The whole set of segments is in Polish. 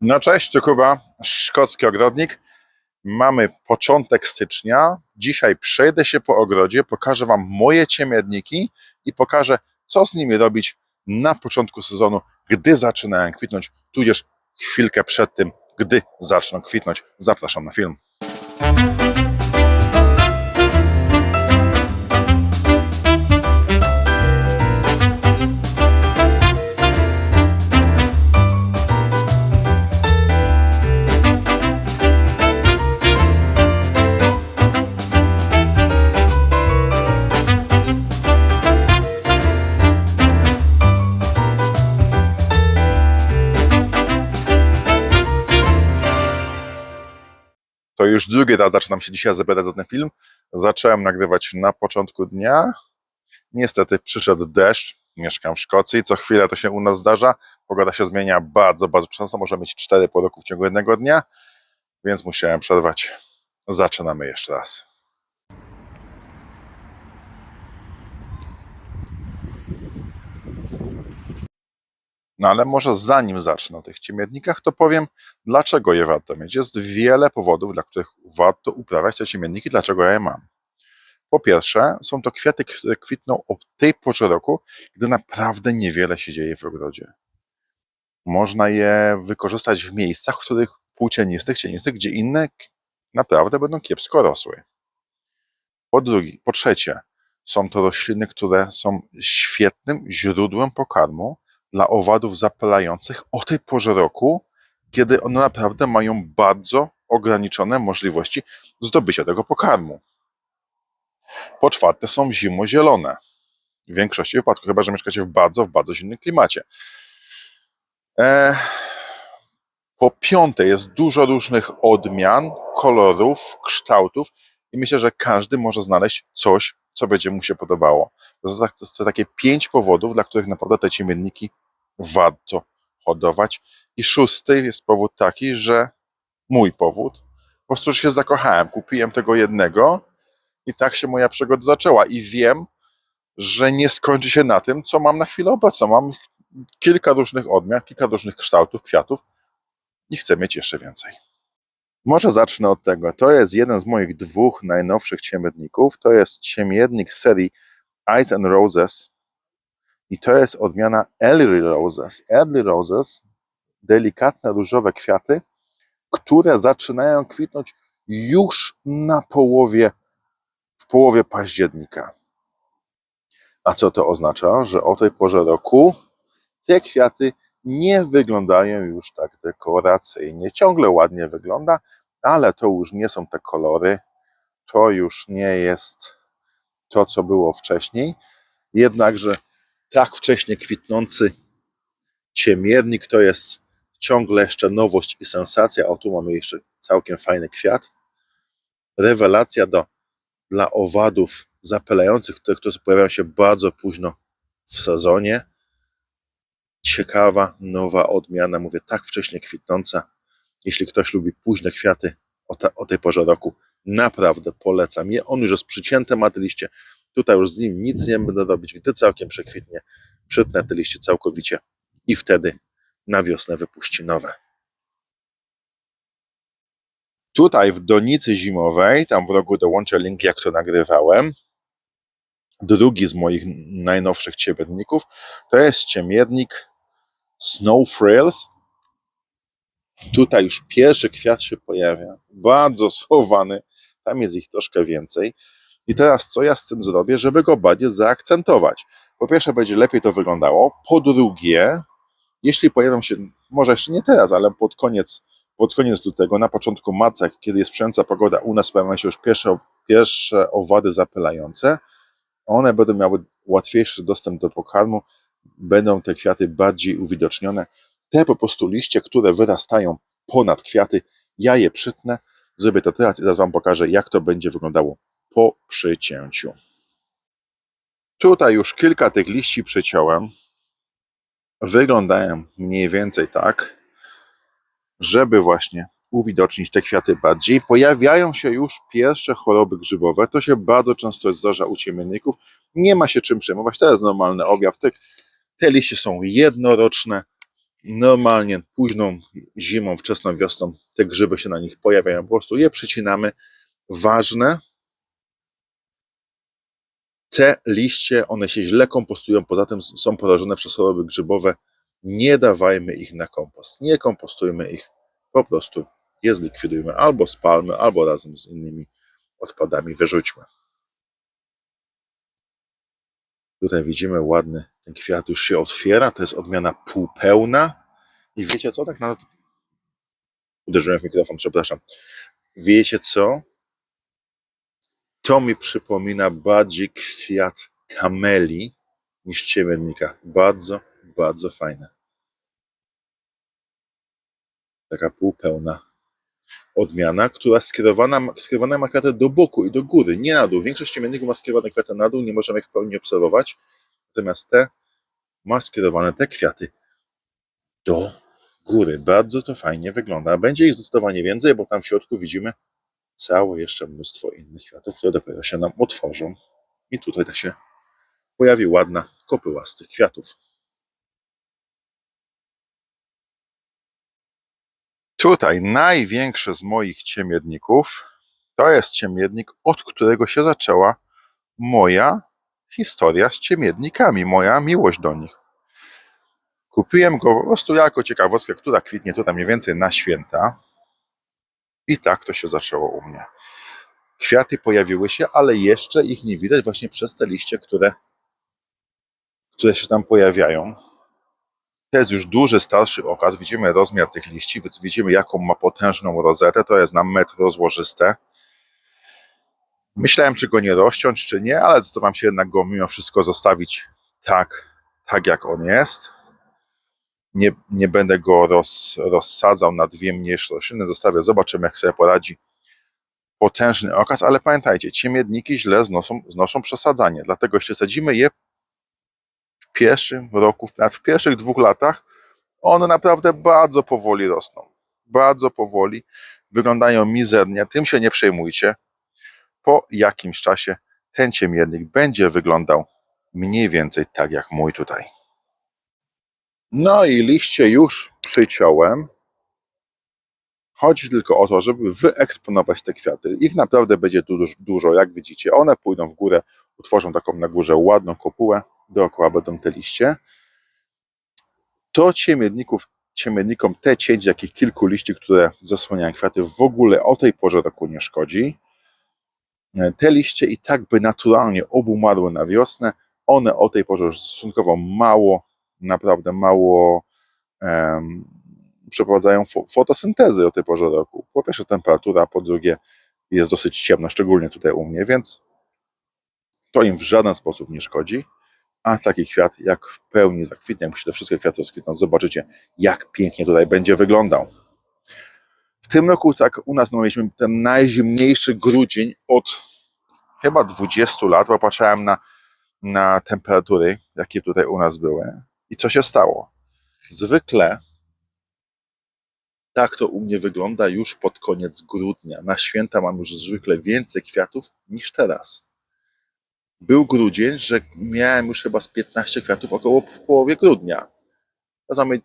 No cześć, tu Kuba, szkocki ogrodnik. Mamy początek stycznia. Dzisiaj przejdę się po ogrodzie, pokażę Wam moje ciemierniki i pokażę, co z nimi robić na początku sezonu, gdy zaczynają kwitnąć, tudzież chwilkę przed tym, gdy zaczną kwitnąć. Zapraszam na film. Już drugi raz zaczynam się dzisiaj zabierać za ten film. Zacząłem nagrywać na początku dnia. Niestety przyszedł deszcz. Mieszkam w Szkocji. Co chwilę to się u nas zdarza. Pogoda się zmienia bardzo, bardzo często. Może mieć cztery po roku w ciągu jednego dnia. Więc musiałem przerwać. Zaczynamy jeszcze raz. No ale może zanim zacznę o tych ciemiennikach, to powiem, dlaczego je warto mieć. Jest wiele powodów, dla których warto uprawiać te ciemienniki, dlaczego ja je mam. Po pierwsze, są to kwiaty, które kwitną o tej porze roku, gdy naprawdę niewiele się dzieje w ogrodzie. Można je wykorzystać w miejscach, w których półcienistych, cienistych, gdzie inne naprawdę będą kiepsko rosły. Po drugie, po trzecie, są to rośliny, które są świetnym źródłem pokarmu dla owadów zapylających o tej porze roku, kiedy one naprawdę mają bardzo ograniczone możliwości zdobycia tego pokarmu. Po czwarte, są zimozielone. W większości wypadków, chyba że mieszkacie w bardzo, w bardzo zimnym klimacie. E, po piąte, jest dużo różnych odmian, kolorów, kształtów i myślę, że każdy może znaleźć coś, co będzie mu się podobało. To są tak- to są takie pięć powodów, dla których naprawdę te ciemienniki warto hodować. I szósty jest powód taki, że mój powód, po prostu się zakochałem. Kupiłem tego jednego i tak się moja przygoda zaczęła. I wiem, że nie skończy się na tym, co mam na chwilę obecną. Mam kilka różnych odmian, kilka różnych kształtów, kwiatów i chcę mieć jeszcze więcej. Może zacznę od tego. To jest jeden z moich dwóch najnowszych ciemierników. To jest ciemiernik z serii Ice and Roses i to jest odmiana Early Roses. Early Roses, delikatne różowe kwiaty, które zaczynają kwitnąć już na połowie, w połowie października. A co to oznacza? Że o tej porze roku te kwiaty nie wyglądają już tak dekoracyjnie. Ciągle ładnie wygląda, ale to już nie są te kolory, to już nie jest to, co było wcześniej. Jednakże tak wcześnie kwitnący ciemiernik to jest ciągle jeszcze nowość i sensacja. O, tu mamy jeszcze całkiem fajny kwiat. Rewelacja do, dla owadów zapylających, tych, które pojawiają się bardzo późno w sezonie. Ciekawa, nowa odmiana, mówię, tak wcześnie kwitnąca. Jeśli ktoś lubi późne kwiaty o, o tej porze roku, naprawdę polecam je. On już jest przycięty, ma te liście. Tutaj już z nim nic nie będę robić. Gdy całkiem przekwitnie, przytnę te liście całkowicie i wtedy na wiosnę wypuści nowe. Tutaj w donicy zimowej, tam w rogu dołączę link, jak to nagrywałem. Drugi z moich najnowszych ciemierników to jest ciemiernik Snow Frills. Tutaj już pierwszy kwiat się pojawia, bardzo schowany, tam jest ich troszkę więcej. I teraz co ja z tym zrobię, żeby go bardziej zaakcentować? Po pierwsze, będzie lepiej to wyglądało. Po drugie, jeśli pojawią się, może jeszcze nie teraz, ale pod koniec, pod koniec lutego, na początku marca, kiedy jest sprzyjająca pogoda, u nas pojawią się już pierwsze, pierwsze owady zapylające. One będą miały łatwiejszy dostęp do pokarmu, będą te kwiaty bardziej uwidocznione. Te po prostu liście, które wyrastają ponad kwiaty, ja je przytnę, zrobię to teraz i zaraz Wam pokażę, jak to będzie wyglądało po przycięciu. Tutaj już kilka tych liści przyciąłem. Wyglądają mniej więcej tak, żeby właśnie uwidocznić te kwiaty bardziej. Pojawiają się już pierwsze choroby grzybowe. To się bardzo często zdarza u ciemienników. Nie ma się czym przejmować. To jest normalny objaw. Te, te liście są jednoroczne. Normalnie późną zimą, wczesną wiosną te grzyby się na nich pojawiają. Po prostu je przycinamy. Ważne, te liście, one się źle kompostują, poza tym są porażone przez choroby grzybowe. Nie dawajmy ich na kompost. Nie kompostujmy ich, po prostu je zlikwidujmy albo spalmy, albo razem z innymi odpadami wyrzućmy. Tutaj widzimy ładny, ten kwiat już się otwiera, to jest odmiana półpełna. I wiecie co, tak na... Uderzyłem w mikrofon, przepraszam. Wiecie co? To mi przypomina bardziej kwiat kameli niż ciemiennika. Bardzo, bardzo fajne. Taka półpełna odmiana, która skierowana, skierowana ma kratę do boku i do góry, nie na dół. Większość ciemienników ma skierowane kratę na dół, nie możemy ich w pełni obserwować. Natomiast te ma skierowane te kwiaty do góry. Bardzo to fajnie wygląda. Będzie ich zdecydowanie więcej, bo tam w środku widzimy całe jeszcze mnóstwo innych kwiatów, które dopiero się nam otworzą. I tutaj tak się pojawi ładna kopyła z tych kwiatów. Tutaj największy z moich ciemiedników to jest ciemiednik, od którego się zaczęła moja historia z ciemiednikami, moja miłość do nich. Kupiłem go po prostu jako ciekawostkę, która kwitnie tutaj mniej więcej na święta. I tak to się zaczęło u mnie. Kwiaty pojawiły się, ale jeszcze ich nie widać właśnie przez te liście, które, które się tam pojawiają. To jest już duży, starszy okaz. Widzimy rozmiar tych liści, widzimy jaką ma potężną rozetę. To jest na metr rozłożyste. Myślałem, czy go nie rozciąć, czy nie, ale zdecydowałem się jednak go mimo wszystko zostawić tak, tak jak on jest. Nie, nie będę go roz, rozsadzał na dwie mniejsze rośliny. Zostawię, zobaczymy, jak sobie poradzi. Potężny okaz, ale pamiętajcie, ciemiedniki źle znoszą, znoszą przesadzanie. Dlatego jeśli sadzimy je pierwszym roku, nawet w pierwszych dwóch latach, one naprawdę bardzo powoli rosną. Bardzo powoli. Wyglądają mizernie. Tym się nie przejmujcie. Po jakimś czasie ten ciemiennik będzie wyglądał mniej więcej tak jak mój tutaj. No i liście już przyciąłem. Chodzi tylko o to, żeby wyeksponować te kwiaty. Ich naprawdę będzie dużo, jak widzicie. One pójdą w górę, utworzą taką na górze ładną kopułę. Dookoła będą te liście. To ciemienników, ciemiennikom te cięć jakich kilku liści, które zasłaniają kwiaty, w ogóle o tej porze roku nie szkodzi. Te liście i tak by naturalnie obumarły na wiosnę. One o tej porze stosunkowo mało, naprawdę mało um, przeprowadzają fo fotosyntezy o tej porze roku. Po pierwsze temperatura, po drugie jest dosyć ciemno, szczególnie tutaj u mnie, więc to im w żaden sposób nie szkodzi. A taki kwiat, jak w pełni zakwitnie, jak te wszystkie kwiaty rozkwitną, zobaczycie, jak pięknie tutaj będzie wyglądał. W tym roku tak u nas no, mieliśmy ten najzimniejszy grudzień od chyba 20 lat, bo patrzyłem na, na temperatury, jakie tutaj u nas były. I co się stało? Zwykle tak to u mnie wygląda już pod koniec grudnia. Na święta mam już zwykle więcej kwiatów niż teraz. Był grudzień, że miałem już chyba z 15 kwiatów około w połowie grudnia. Teraz mamy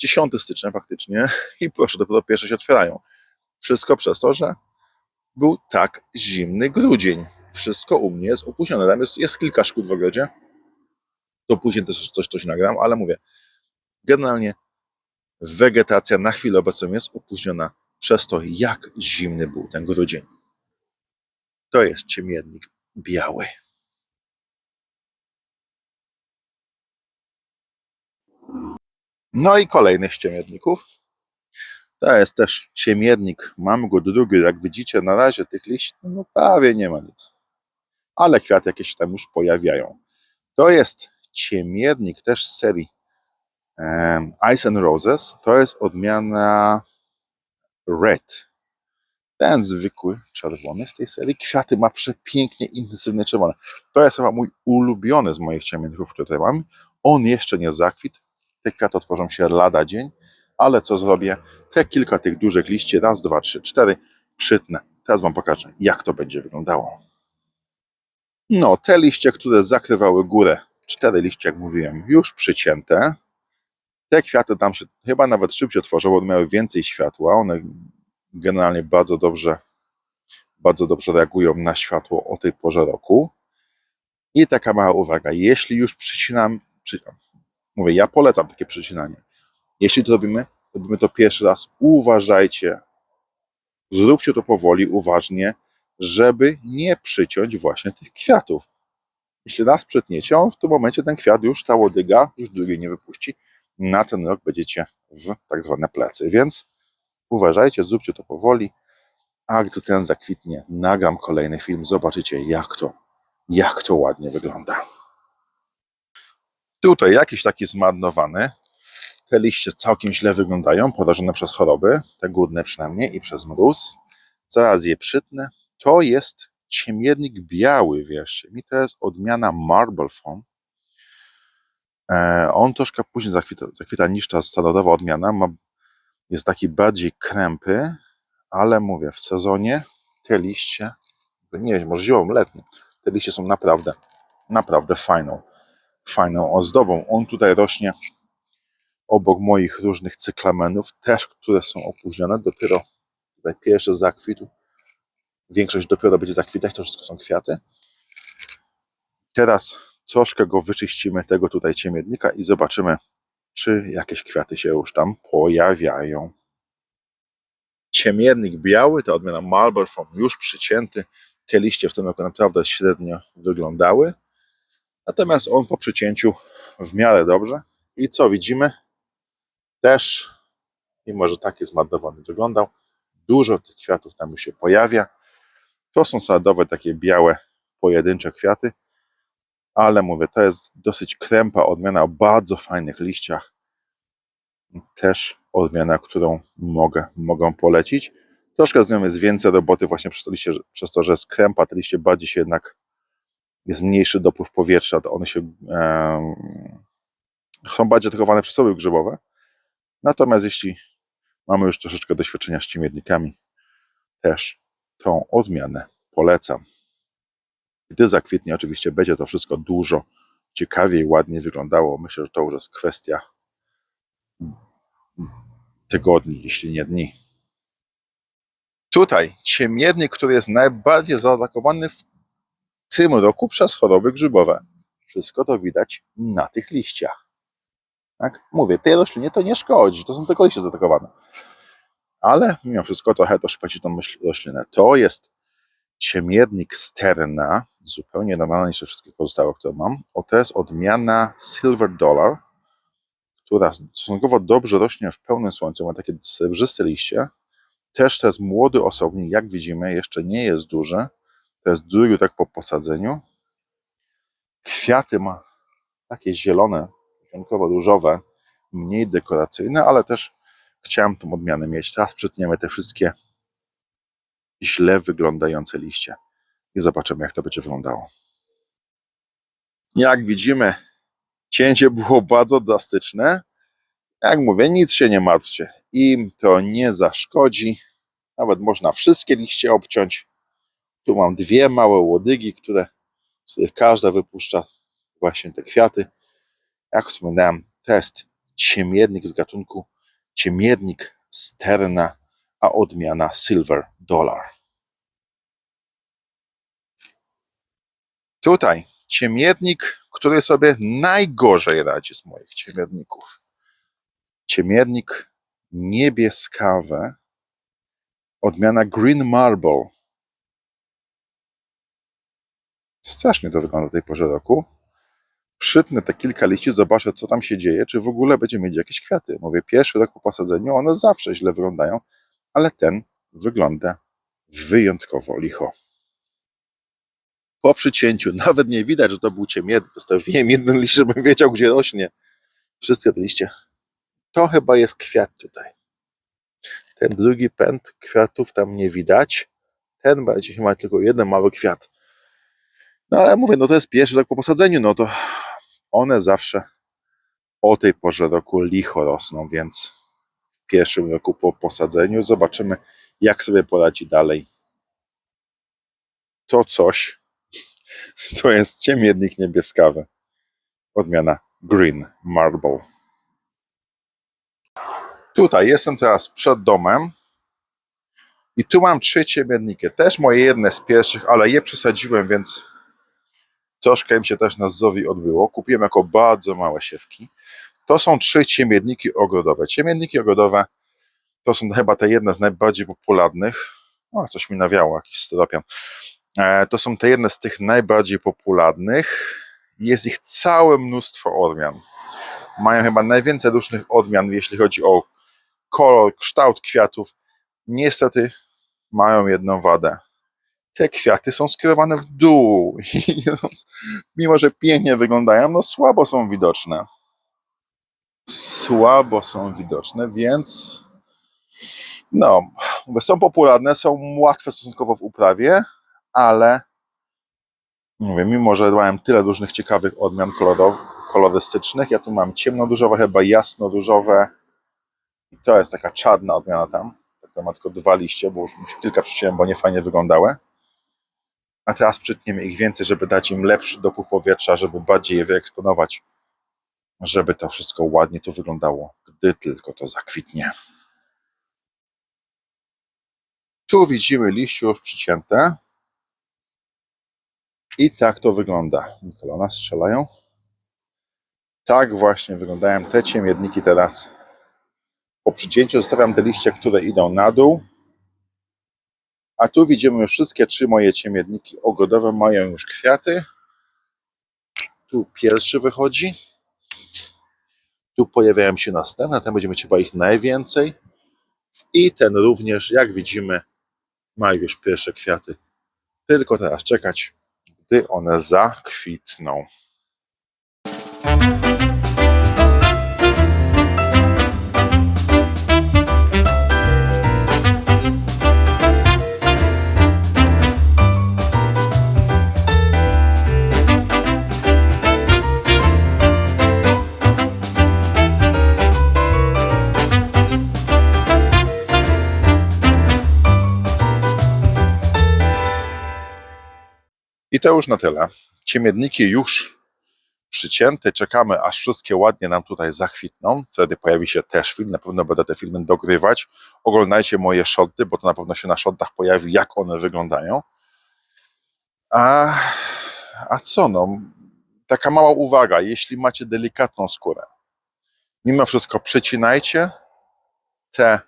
10 stycznia faktycznie i proszę, dopiero pierwsze się otwierają. Wszystko przez to, że był tak zimny grudzień. Wszystko u mnie jest opóźnione. Tam jest, jest kilka szkód w ogrodzie. To później też coś, coś nagram, ale mówię, generalnie wegetacja na chwilę obecną jest opóźniona przez to, jak zimny był ten grudzień. To jest ciemiennik biały. No i kolejny z ciemienników. To jest też ciemiennik. Mam go drugi. Jak widzicie, na razie tych liści no prawie nie ma nic. Ale kwiaty jakieś tam już pojawiają. To jest ciemiennik też z serii um, Ice and Roses. To jest odmiana Red. Ten zwykły czerwony z tej serii. Kwiaty ma przepięknie intensywnie czerwone. To jest chyba mój ulubiony z moich ciemienników, które mam. On jeszcze nie zakwit. Te kwiaty otworzą się lada dzień. Ale co zrobię? Te kilka tych dużych liści, raz, dwa, trzy, cztery, przytnę. Teraz Wam pokażę, jak to będzie wyglądało. No, te liście, które zakrywały górę, cztery liście, jak mówiłem, już przycięte. Te kwiaty tam się chyba nawet szybciej otworzą, bo miały więcej światła. One generalnie bardzo dobrze, bardzo dobrze reagują na światło o tej porze roku. I taka mała uwaga, jeśli już przycinam, przy, mówię, ja polecam takie przycinanie. Jeśli to robimy, robimy to pierwszy raz, uważajcie, zróbcie to powoli, uważnie, żeby nie przyciąć właśnie tych kwiatów. Jeśli raz przytniecie, on w tym momencie ten kwiat już ta łodyga, już drugiej nie wypuści. Na ten rok będziecie w tak zwane plecy, więc uważajcie, zróbcie to powoli. A gdy ten zakwitnie, nagram kolejny film, zobaczycie jak to, jak to ładnie wygląda. Tutaj jakiś taki zmarnowany. Te liście całkiem źle wyglądają, porażone przez choroby, te górne przynajmniej i przez mróz. Zaraz je przytnę. To jest ciemiennik biały, wierzcie mi, to jest odmiana Marble Foam. E, on troszkę później zakwita, zakwita niż ta standardowa odmiana, ma, jest taki bardziej krępy, ale mówię, w sezonie te liście, nie wiem, może zimą, letnie, te liście są naprawdę, naprawdę fajną, fajną ozdobą. On tutaj rośnie obok moich różnych cyklamenów, też które są opóźnione, dopiero tutaj pierwszy zakwitł, większość dopiero będzie zakwitać, to wszystko są kwiaty. Teraz troszkę go wyczyścimy, tego tutaj ciemiednika i zobaczymy, czy jakieś kwiaty się już tam pojawiają. Ciemiennik biały, ta odmiana Marlborough już przycięty. Te liście w tym roku naprawdę średnio wyglądały. Natomiast on po przycięciu w miarę dobrze. I co widzimy? Też, mimo że taki zmarnowany wyglądał, dużo tych kwiatów tam się pojawia. To są sadowe, takie białe, pojedyncze kwiaty, ale mówię, to jest dosyć krępa odmiana o bardzo fajnych liściach. Też odmiana, którą mogę, mogę polecić. Troszkę z nią jest więcej roboty właśnie przez to, liście, przez to że jest krępa, te liście bardziej się jednak, jest mniejszy dopływ powietrza, to one się em, są bardziej atakowane przez soły grzybowe. Natomiast jeśli mamy już troszeczkę doświadczenia z ciemiennikami, też tą odmianę polecam. Gdy zakwitnie, oczywiście będzie to wszystko dużo ciekawiej, ładniej wyglądało. Myślę, że to już jest kwestia tygodni, jeśli nie dni. Tutaj ciemiennik, który jest najbardziej zaatakowany w tym roku przez choroby grzybowe. Wszystko to widać na tych liściach. Tak? Mówię, tej roślinie to nie szkodzi, to są tylko liście zaatakowane. Ale mimo wszystko trochę to szpeci tą roślinę. To jest ciemiennik sterna, zupełnie normalna niż wszystkie pozostałe, które mam. O, to jest odmiana Silver Dollar, która stosunkowo dobrze rośnie w pełnym słońcu, ma takie srebrzyste liście. Też to jest młody osobnik, jak widzimy, jeszcze nie jest duży. To jest drugi tak po posadzeniu. Kwiaty ma takie zielone, zielonkowo-różowe, mniej dekoracyjne, ale też chciałem tą odmianę mieć. Teraz przytniemy te wszystkie źle wyglądające liście i zobaczymy, jak to będzie wyglądało. Jak widzimy, cięcie było bardzo drastyczne. Jak mówię, nic się nie martwcie. Im to nie zaszkodzi. Nawet można wszystkie liście obciąć. Tu mam dwie małe łodygi, które, z których każda wypuszcza właśnie te kwiaty. Jak wspominałem, to jest ciemiennik z gatunku ciemiennik sterna, a odmiana silver dollar. Tutaj ciemiennik, który sobie najgorzej radzi z moich ciemienników. Ciemiennik niebieskawe, odmiana Green Marble. Strasznie to wygląda tej porze roku. Przytnę te kilka liści, zobaczę, co tam się dzieje, czy w ogóle będzie mieć jakieś kwiaty. Mówię, pierwszy rok po posadzeniu, one zawsze źle wyglądają, ale ten wygląda wyjątkowo licho. Po przycięciu nawet nie widać, że to był ciemiennik. Zostawiłem jeden liść, żebym wiedział, gdzie rośnie. Wszystkie te liście. To chyba jest kwiat tutaj. Ten drugi pęd kwiatów tam nie widać. Ten będzie chyba tylko jeden mały kwiat. No ale mówię, no to jest pierwszy rok po posadzeniu, no to one zawsze o tej porze roku licho rosną, więc w pierwszym roku po posadzeniu zobaczymy, jak sobie poradzi dalej. To coś to jest ciemiennik niebieskawy. Odmiana Green Marble. tutaj jestem teraz przed domem i tu mam trzy ciemienniki. Też moje jedne z pierwszych, ale je przesadziłem, więc troszkę im się też na zdrowiu odbyło. Kupiłem jako bardzo małe siewki. To są trzy ciemienniki ogrodowe. Ciemienniki ogrodowe to są chyba te jedne z najbardziej popularnych. O, coś mi nawiało, jakiś styropian. E, to są te jedne z tych najbardziej popularnych. Jest ich całe mnóstwo odmian. Mają chyba najwięcej różnych odmian, jeśli chodzi o kolor, kształt kwiatów. Niestety mają jedną wadę. Te kwiaty są skierowane w dół. I Mimo, że pięknie wyglądają, no słabo są widoczne. Słabo są widoczne, więc no, są popularne, są łatwe stosunkowo w uprawie, ale mówię, mimo że mam tyle różnych ciekawych odmian kolorystycznych, ja tu mam ciemnodużowe, chyba jasnodużowe i to jest taka czarna odmiana tam. To ma tylko dwa liście, bo już kilka przyciąłem, bo nie fajnie wyglądały. A teraz przytniemy ich więcej, żeby dać im lepszy dopływ powietrza, żeby bardziej je wyeksponować, żeby to wszystko ładnie tu wyglądało, gdy tylko to zakwitnie. Tu widzimy liście już przycięte. I tak to wygląda. Nikolona strzelają. Tak właśnie wyglądają te ciemienniki teraz. Po przycięciu zostawiam te liście, które idą na dół. A tu widzimy już wszystkie trzy moje ciemienniki ogrodowe mają już kwiaty. Tu pierwszy wychodzi. Tu pojawiają się następne, tam będziemy chyba ich najwięcej. I ten również, jak widzimy, ma już pierwsze kwiaty. Tylko teraz czekać, gdy one zakwitną. I to już na tyle. Ciemienniki już przycięte. Czekamy, aż wszystkie ładnie nam tutaj zakwitną. Wtedy pojawi się też film. Na pewno będę te filmy dogrywać. Oglądajcie moje shoty, bo to na pewno się na shotach pojawi, jak one wyglądają. A, a co no? Taka mała uwaga. Jeśli macie delikatną skórę, mimo wszystko przecinajcie te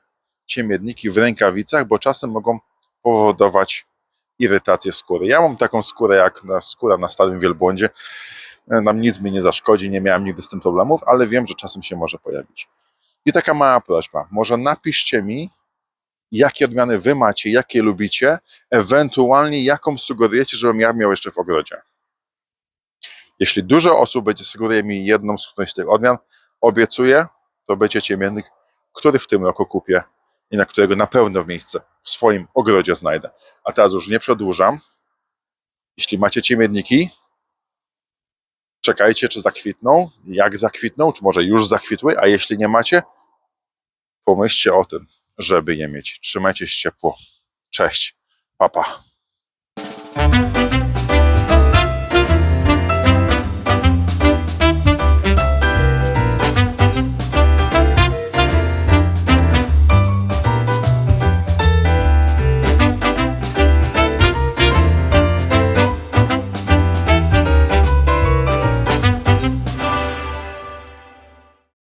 ciemienniki w rękawicach, bo czasem mogą powodować irytację skóry. Ja mam taką skórę jak na, skóra na starym wielbłądzie. E, Nam nic mi nie zaszkodzi, nie miałem nigdy z tym problemów, ale wiem, że czasem się może pojawić. I taka mała prośba. Może napiszcie mi, jakie odmiany wy macie, jakie lubicie, ewentualnie jaką sugerujecie, żebym ja miał jeszcze w ogrodzie. Jeśli dużo osób będzie sugeruje mi jedną z tych odmian, obiecuję, to będzie ciemiennik, który w tym roku kupię i na którego na pewno w miejsce w swoim ogrodzie znajdę. A teraz już nie przedłużam. Jeśli macie ciemienniki, czekajcie, czy zakwitną, jak zakwitną, czy może już zakwitły, a jeśli nie macie, pomyślcie o tym, żeby je mieć. Trzymajcie się ciepło. Cześć. Papa. Pa.